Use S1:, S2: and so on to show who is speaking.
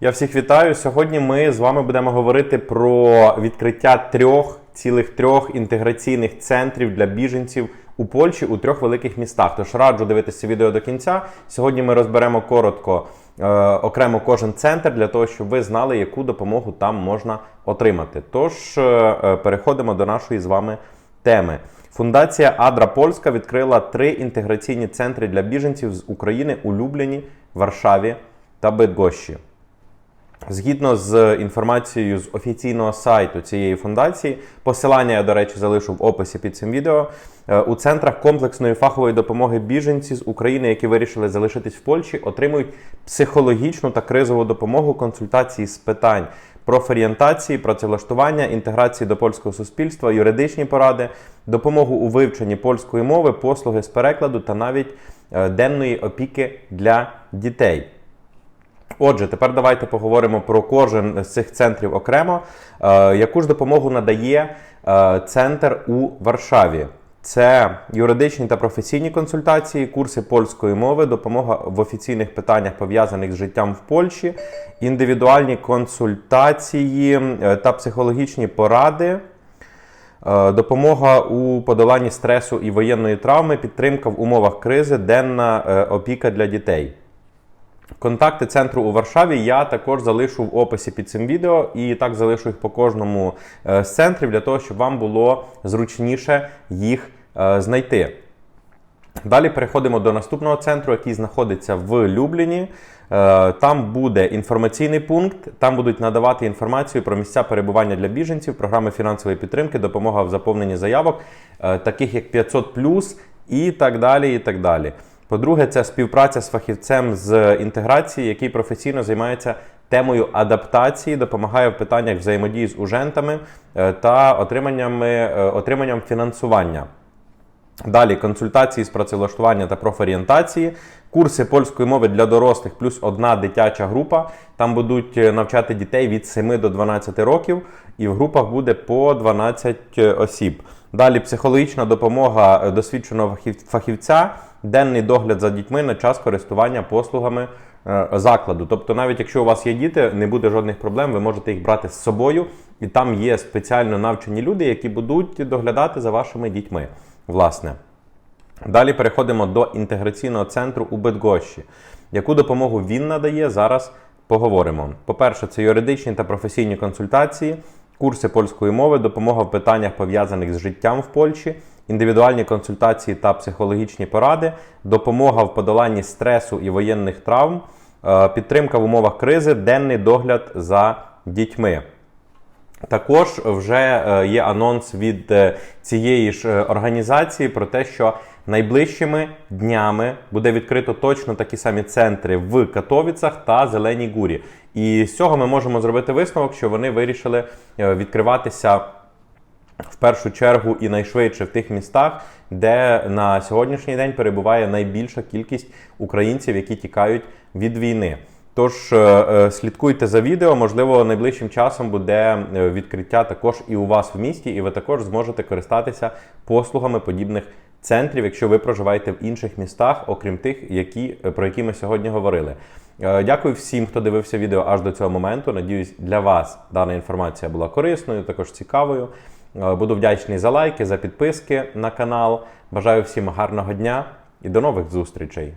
S1: Я всіх вітаю. Сьогодні ми з вами будемо говорити про відкриття трьох цілих трьох інтеграційних центрів для біженців у Польщі у трьох великих містах. Тож раджу дивитися відео до кінця. Сьогодні ми розберемо коротко е, окремо кожен центр для того, щоб ви знали, яку допомогу там можна отримати. Тож е, е, переходимо до нашої з вами теми. Фундація Адра Польська відкрила три інтеграційні центри для біженців з України у Любліні, Варшаві та Бедгощі. Згідно з інформацією з офіційного сайту цієї фундації, посилання я, до речі, залишу в описі під цим відео. е, У центрах комплексної фахової допомоги біженці з України, які вирішили залишитись в Польщі, отримують психологічну та кризову допомогу, консультації з питань профорієнтації, працевлаштування, інтеграції до польського суспільства, юридичні поради, допомогу у вивченні польської мови, послуги з перекладу та навіть е, денної опіки для дітей. Отже, тепер давайте поговоримо про кожен з цих центрів окремо. Е, яку ж допомогу надає е, центр у Варшаві? Це юридичні та професійні консультації, курси польської мови, допомога в офіційних питаннях пов'язаних з життям в Польщі, індивідуальні консультації е, та психологічні поради. Е, Допомога у подоланні стресу і воєнної травми, підтримка в умовах кризи, денна е, опіка для дітей. Контакти центру у Варшаві я також залишу в описі під цим відео, і так залишу їх по кожному е, з центрів для того, щоб вам було зручніше їх е, знайти. Далі переходимо до наступного центру, який знаходиться в Любліні. Е, Там буде інформаційний пункт, там будуть надавати інформацію про місця перебування для біженців, програми фінансової підтримки, допомога в заповненні заявок, таких як 500 і так далі. і так далі. По-друге, це співпраця з фахівцем з інтеграції, який професійно займається темою адаптації, допомагає в питаннях взаємодії з ужентами е, та отриманням, е, отриманням фінансування. Далі консультації з працевлаштування та профорієнтації, курси польської мови для дорослих, плюс одна дитяча група. Там будуть е, навчати дітей від 7 до 12 років, і в групах буде по 12 осіб. Далі психологічна допомога е, досвідченого фахівця, денний догляд за дітьми на час користування послугами е, закладу. Тобто, навіть якщо у вас є діти, не буде жодних проблем, ви можете їх брати з собою, і там є спеціально навчені люди, які будуть доглядати за вашими дітьми. Власне. Далі переходимо до інтеграційного центру у Бедгощі. Яку допомогу він надає, зараз поговоримо. По-перше, це юридичні та професійні консультації, курси польської мови, допомога в питаннях пов'язаних з життям в Польщі, індивідуальні консультації та психологічні поради, допомога в подоланні стресу і воєнних травм, е, підтримка в умовах кризи, денний догляд за дітьми. Також вже е, є анонс від е, цієї ж е, організації про те, що найближчими днями буде відкрито точно такі самі центри в Катовіцах та Зеленій Гурі. І з цього ми можемо зробити висновок, що вони вирішили відкриватися в першу чергу і найшвидше в тих містах, де на сьогоднішній день перебуває найбільша кількість українців, які тікають від війни. Тож е, е, слідкуйте за відео, можливо, найближчим часом буде е, відкриття також і у вас в місті, і ви також зможете користатися послугами подібних центрів, якщо ви проживаєте в інших містах, окрім тих, які, про які ми сьогодні говорили. Дякую всім, хто дивився відео аж до цього моменту. Надіюсь, для вас дана інформація була корисною, також цікавою. Буду вдячний за лайки, за підписки на канал. Бажаю всім гарного дня і до нових зустрічей!